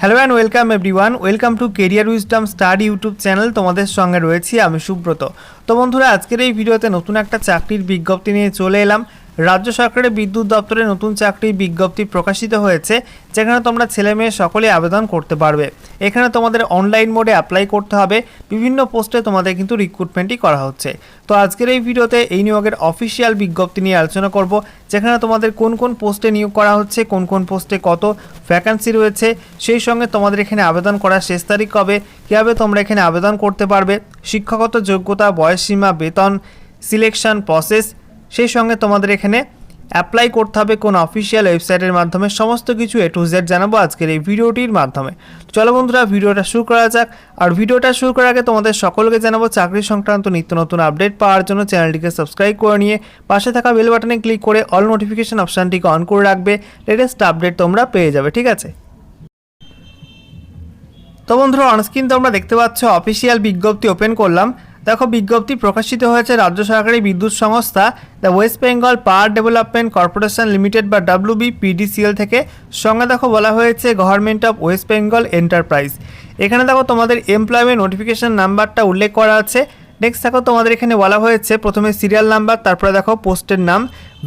Hello and welcome everyone welcome to career wisdom star YouTube channel তোমাদের সঙ্গে রয়েছি আমি সুব্রত। তো বন্ধুরা, আজকের এই ভিডিওতে নতুন একটা চাকরির বিজ্ঞপ্তি নিয়ে চলে এলাম। রাজ্য সরকারের বিদ্যুৎ দপ্তরে নতুন চাকরির বিজ্ঞপ্তি প্রকাশিত হয়েছে, যেখানে তোমরা ছেলে মেয়ে সকলে আবেদন করতে পারবে। এখানে তোমাদের অনলাইন মোডে অ্যাপ্লাই করতে হবে। বিভিন্ন পোস্টে তোমাদের কিন্তু রিক্রুটমেন্টই করা হচ্ছে। তো আজকের এই ভিডিওতে এই নিয়োগের অফিসিয়াল বিজ্ঞপ্তি নিয়ে আলোচনা করব, যেখানে তোমাদের কোন কোন পোস্টে নিয়োগ করা হচ্ছে, কোন কোন পোস্টে কত ভ্যাকান্সি রয়েছে, সেই সঙ্গে তোমাদের এখানে আবেদন করার শেষ তারিখ কবে, কীভাবে তোমরা এখানে আবেদন করতে পারবে, শিক্ষাগত যোগ্যতা, বয়সসীমা, বেতন সিলেকশন প্রসেস সেই সঙ্গে তোমাদের এখানে অ্যাপ্লাই করতে হবে কোন অফিসিয়াল ওয়েবসাইটের মাধ্যমে সমস্ত কিছু এ টু জেড জানাব আজকের এই ভিডিওটির মাধ্যমে। চলো বন্ধুরা, ভিডিওটা শুরু করা যাক। আর ভিডিওটা শুরু করার আগে তোমাদের সকলকে জানাব, চাকরি সংক্রান্ত নিত্য নতুন আপডেট পাওয়ার জন্য চ্যানেলটিকে সাবস্ক্রাইব করে নিয়ে পাশে থাকা বেল বাটনে ক্লিক করে অল নোটিফিকেশান অপশানটিকে অন করে রাখবে। লেটেস্ট আপডেট তোমরা পেয়ে যাবে, ঠিক আছে? তো বন্ধুরা অনস্ক্রিন তোমরা দেখতে পাচ্ছ অফিসিয়াল বিজ্ঞপ্তি ওপেন করলাম। দেখো, বিজ্ঞপ্তি প্রকাশিত হয়েছে রাজ্য সরকারি বিদ্যুৎ সংস্থা the West Bengal power development corporation limited বা ডাব্লিউবি পিডিসিএল থেকে। সঙ্গে দেখো, বলা হয়েছে government of West Bengal enterprise. এখানে দেখো, তোমাদের এমপ্লয়মেন্ট নোটিফিকেশান নাম্বারটা উল্লেখ করা আছে। নেক্সট দেখো, তোমাদের এখানে বলা হয়েছে, প্রথমে সিরিয়াল নাম্বার তারপরে দেখো পোস্টের নাম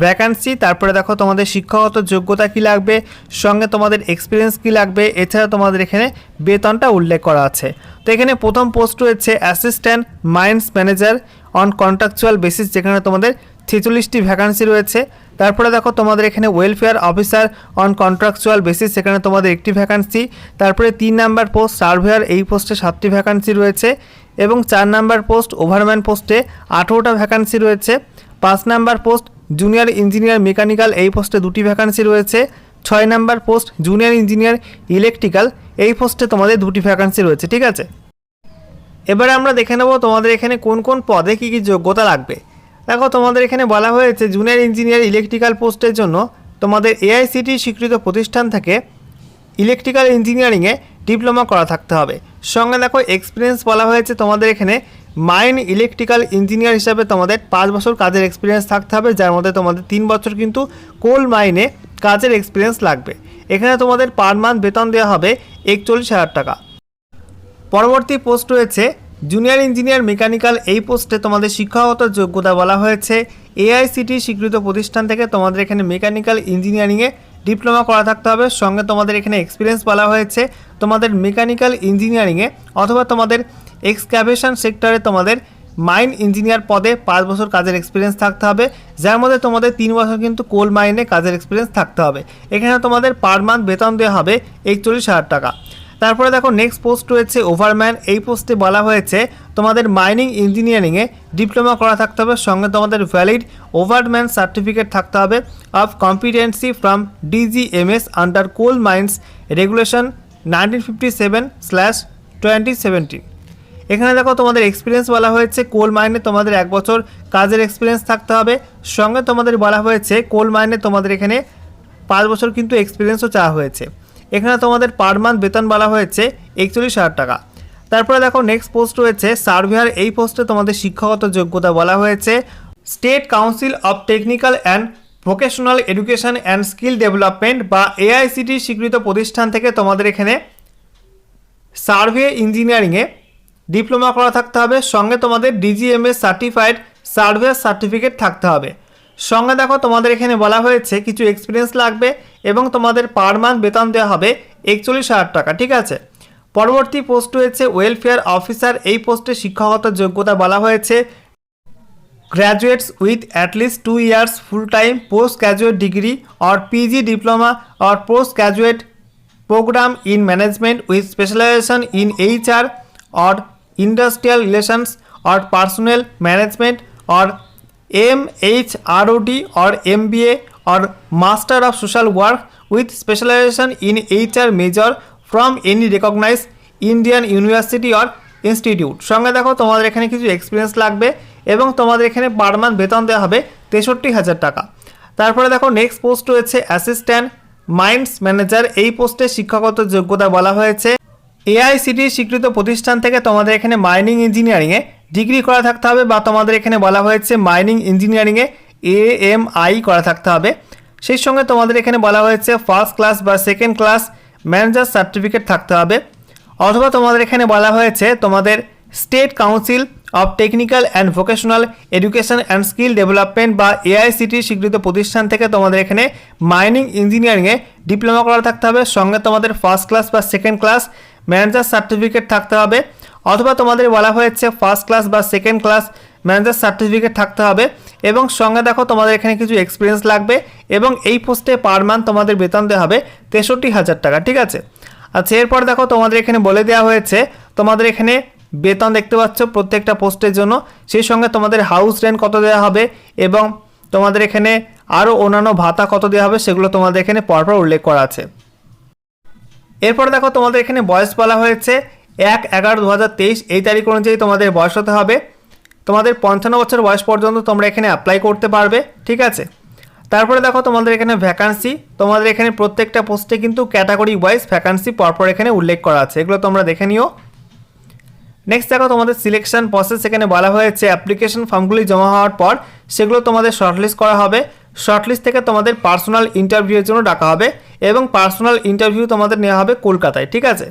ভ্যাকান্সি তারপরে দেখো তোমাদের শিক্ষাগত যোগ্যতা কি লাগবে, সঙ্গে তোমাদের এক্সপিরিয়েন্স কি লাগবে, এছাড়া তোমাদের এখানে বেতনটা উল্লেখ করা আছে। তো এখানে প্রথম পোস্ট রয়েছে assistant mines manager on contractual basis যেখানে তোমাদের ছেচল্লিশটি ভ্যাকান্সি রয়েছে। তারপরে দেখো তোমাদের এখানে welfare officer on contractual basis সেখানে তোমাদের একটি ভ্যাকান্সি তারপরে তিন নাম্বার পোস্ট সার্ভেয়ার এই পোস্টে সাতটি ভ্যাকান্সি রয়েছে। এবং চার নাম্বার পোস্ট ওভারম্যান পোস্টে আঠেরোটা ভ্যাকান্সি রয়েছে। পাঁচ number post junior engineer mechanical এই পোস্টে দুটি ভ্যাকান্সি রয়েছে। ছয় number post junior engineer electrical এই পোস্টে তোমাদের দুটি ভ্যাকান্সি রয়েছে, ঠিক আছে? এবারে আমরা দেখে নেব তোমাদের এখানে কোন কোন পদে কী কী যোগ্যতা লাগবে। দেখো, তোমাদের এখানে বলা হয়েছে জুনিয়র ইঞ্জিনিয়ার ইলেকট্রিক্যাল পোস্টের জন্য তোমাদের এআইসিটি স্বীকৃত প্রতিষ্ঠান থেকে ইলেকট্রিক্যাল ইঞ্জিনিয়ারিংয়ে ডিপ্লোমা করা থাকতে হবে। সঙ্গে দেখো এক্সপিরিয়েন্স বলা হয়েছে তোমাদের এখানে মাইন ইলেকট্রিক্যাল ইঞ্জিনিয়ার হিসাবে তোমাদের পাঁচ বছর কাজের এক্সপিরিয়েন্স থাকতে হবে, যার মধ্যে তোমাদের তিন বছর কিন্তু কোল মাইনে কাজের এক্সপিরিয়েন্স লাগবে। এখানে তোমাদের পার মান্থ বেতন দেওয়া হবে একচল্লিশ হাজার টাকা। পরবর্তী পোস্ট রয়েছে জুনিয়র ইঞ্জিনিয়ার মেকানিক্যাল এই পোস্টে তোমাদের শিক্ষাগত যোগ্যতা বলা হয়েছে। এআইসিটি স্বীকৃত প্রতিষ্ঠান থেকে তোমাদের এখানে মেকানিক্যাল ইঞ্জিনিয়ারিংয়ে ডিপ্লোমা করা থাকতে হবে। সঙ্গে তোমাদের এখানে এক্সপিরিয়েন্স বলা হয়েছে। তোমাদের মেকানিক্যাল ইঞ্জিনিয়ারিংয়ে অথবা তোমাদের এক্সক্যাভেশন সেক্টরে তোমাদের মাইন ইঞ্জিনিয়ার পদে পাঁচ বছর কাজের এক্সপিরিয়েন্স থাকতে হবে। যার মধ্যে তোমাদের তিন বছর কিন্তু কোল মাইনে কাজের এক্সপিরিয়েন্স থাকতে হবে। এখানে তোমাদের পার মান্থ বেতন দেওয়া হবে একচল্লিশ হাজার টাকা। তারপরে দেখো নেক্সট পোস্ট রয়েছে ওভারম্যান এই পোস্টে বলা হয়েছে, তোমাদের মাইনিং ইঞ্জিনিয়ারিংয়ে ডিপ্লোমা করা থাকতে হবে, সঙ্গে তোমাদের ভ্যালিড ওভারম্যান সার্টিফিকেট থাকতে হবে of competency from DGMS under coal mines regulation nineteen fifty seven slash twenty এখানে দেখো, তোমাদের এক্সপিরিয়েন্স বলা হয়েছে কোল মাইনে তোমাদের এক বছর কাজের এক্সপিরিয়েন্স থাকতে হবে, সঙ্গে তোমাদের বলা হয়েছে কোল মাইনে তোমাদের এখানে পাঁচ বছর কিন্তু এক্সপিরিয়েন্সও চাওয়া হয়েছে। এখানে তোমাদের পার মান্থ বেতন বলা হয়েছে একচল্লিশ হাজার টাকা। তারপরে দেখো নেক্সট পোস্ট রয়েছে সার্ভেয়ার এই পোস্টে তোমাদের শিক্ষাগত যোগ্যতা বলা হয়েছে। State council of technical and vocational education and skill development বা এআইসিটি স্বীকৃত প্রতিষ্ঠান থেকে তোমাদের এখানে সার্ভে ইঞ্জিনিয়ারিংয়ে ডিপ্লোমা করা থাকতে হবে। সঙ্গে তোমাদের ডিজিএমএস সার্টিফাইড সার্ভে সার্টিফিকেট থাকতে হবে। সঙ্গে দেখো তোমাদের এখানে বলা হয়েছে, কিছু এক্সপিরিয়েন্স লাগবে। এবং তোমাদের পার মান্থ বেতন দেওয়া হবে একচল্লিশ হাজার টাকা, ঠিক আছে? পরবর্তী পোস্ট হয়েছে ওয়েলফেয়ার অফিসার এই পোস্টে শিক্ষাগত যোগ্যতা বলা হয়েছে। Graduates with at least two years full time post graduate degree or PG diploma or post graduate programme in management with specialisation in H R or industrial relations or personnel management or M H ROD or M B A or Master of Social Work with specialization in HR major from any recognized Indian university or institute সঙ্গে দেখো, তোমাদের এখানে কিছু experience লাগবে এবং তোমাদের এখানে per month বেতন দেওয়া হবে তেষট্টি হাজার টাকা। তারপরে দেখো নেক্সট পোস্ট রয়েছে অ্যাসিস্ট্যান্ট মাইন্ডস ম্যানেজার এই পোস্টে শিক্ষাগত যোগ্যতা বলা হয়েছে। এআইসিটি স্বীকৃত প্রতিষ্ঠান থেকে তোমাদের এখানে মাইনিং ইঞ্জিনিয়ারিংয়ে ডিগ্রি করা থাকতে হবে বা তোমাদের এখানে বলা হয়েছে মাইনিং ইঞ্জিনিয়ারিংয়ে এ এম আই করা থাকতে হবে। সেই সঙ্গে তোমাদের এখানে বলা হয়েছে ফার্স্ট ক্লাস বা সেকেন্ড ক্লাস ম্যানেজার সার্টিফিকেট থাকতে হবে। অথবা তোমাদের এখানে বলা হয়েছে তোমাদের state council of technical and vocational education and skill development বা এআইসিটি স্বীকৃত প্রতিষ্ঠান থেকে তোমাদের এখানে মাইনিং ইঞ্জিনিয়ারিংয়ে ডিপ্লোমা করা থাকতে হবে। সঙ্গে তোমাদের ফার্স্ট ক্লাস বা সেকেন্ড ক্লাস ম্যানেজার সার্টিফিকেট থাকতে হবে। অথবা তোমাদের বলা হয়েছে ফার্স্ট ক্লাস বা সেকেন্ড ক্লাস ম্যানেজার সার্টিফিকেট থাকতে হবে এবং সঙ্গে দেখো তোমাদের এখানে কিছু এক্সপিরিয়েন্স লাগবে এবং এই পোস্টে পার মান্থ তোমাদের বেতন দেওয়া হবে তেষট্টি হাজার টাকা, ঠিক আছে? আচ্ছা এরপর দেখো তোমাদের এখানে বলে দেওয়া হয়েছে, তোমাদের এখানে বেতন দেখতে পাচ্ছ প্রত্যেকটা পোস্টের জন্য, সেই সঙ্গে তোমাদের হাউস রেন্ট কত দেওয়া হবে এবং তোমাদের এখানে আরও অন্যান্য ভাতা কত দেওয়া হবে সেগুলো তোমাদের এখানে পরপর উল্লেখ করা আছে। এরপর দেখো তোমাদের এখানে বয়স বলা হয়েছে এক এগারো দু এই তারিখ অনুযায়ী তোমাদের বয়স হতে হবে। তোমাদের পঞ্চান্ন বছর বয়স পর্যন্ত তোমরা এখানে অ্যাপ্লাই করতে পারবে, ঠিক আছে? তারপরে দেখো তোমাদের এখানে ভ্যাকান্সি তোমাদের এখানে প্রত্যেকটা পোস্টে কিন্তু ক্যাটাগরি ওয়াইজ ভ্যাকান্সি পরপর এখানে উল্লেখ করা আছে। এগুলো তোমরা দেখে নিও। নেক্সট দেখো তোমাদের সিলেকশন প্রসেস এখানে বলা হয়েছে অ্যাপ্লিকেশন ফর্মগুলি জমা হওয়ার পর সেগুলো তোমাদের শর্টলিস্ট করা হবে। শর্টলিস্ট থেকে তোমাদের পার্সোনাল ইন্টারভিউয়ের জন্য ডাকা হবে এবং পার্সোনাল ইন্টারভিউ তোমাদের নেওয়া হবে কলকাতায়, ঠিক আছে?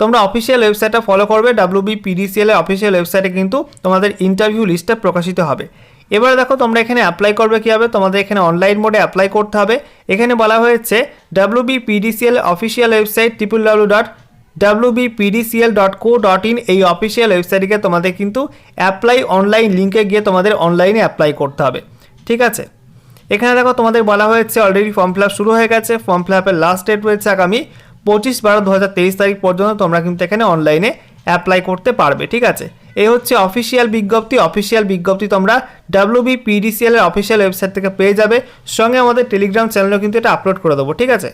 তোমরা অফিসিয়াল ওয়েবসাইটটা ফলো করবে ডাব্লিউ বি পিডিসিএল অফিসিয়াল ওয়েবসাইটে কিন্তু তোমাদের ইন্টারভিউ লিস্টটা প্রকাশিত হবে। এবারে দেখো তোমরা এখানে অ্যাপ্লাই করবে কীভাবে তোমাদের এখানে অনলাইন মোডে অ্যাপ্লাই করতে হবে। এখানে বলা হয়েছে W B PDCL official website triple W dot WBPDCL dot co dot in এই অফিসিয়াল ওয়েবসাইটে তোমাদের কিন্তু অ্যাপ্লাই অনলাইন লিঙ্কে গিয়ে তোমাদের অনলাইনে অ্যাপ্লাই করতে হবে। ঠিক আছে? এখানে দেখো তোমাদের বলা হয়েছে অলরেডি ফর্ম ফিল শুরু হয়ে গেছে। ফর্ম ফিল লাস্ট ডেট রয়েছে আগামী পঁচিশ বারো দু তারিখ পর্যন্ত তোমরা কিন্তু এখানে অনলাইনে অ্যাপ্লাই করতে পারবে, ঠিক আছে? এই হচ্ছে অফিসিয়াল বিজ্ঞপ্তি। অফিসিয়াল বিজ্ঞপ্তি তোমরা ডাব্লিউবি পিডিসিএল এর অফিসিয়াল ওয়েবসাইট থেকে পেয়ে যাবে। সঙ্গে আমাদের টেলিগ্রাম চ্যানেলেও কিন্তু এটা আপলোড করে দেবো, ঠিক আছে?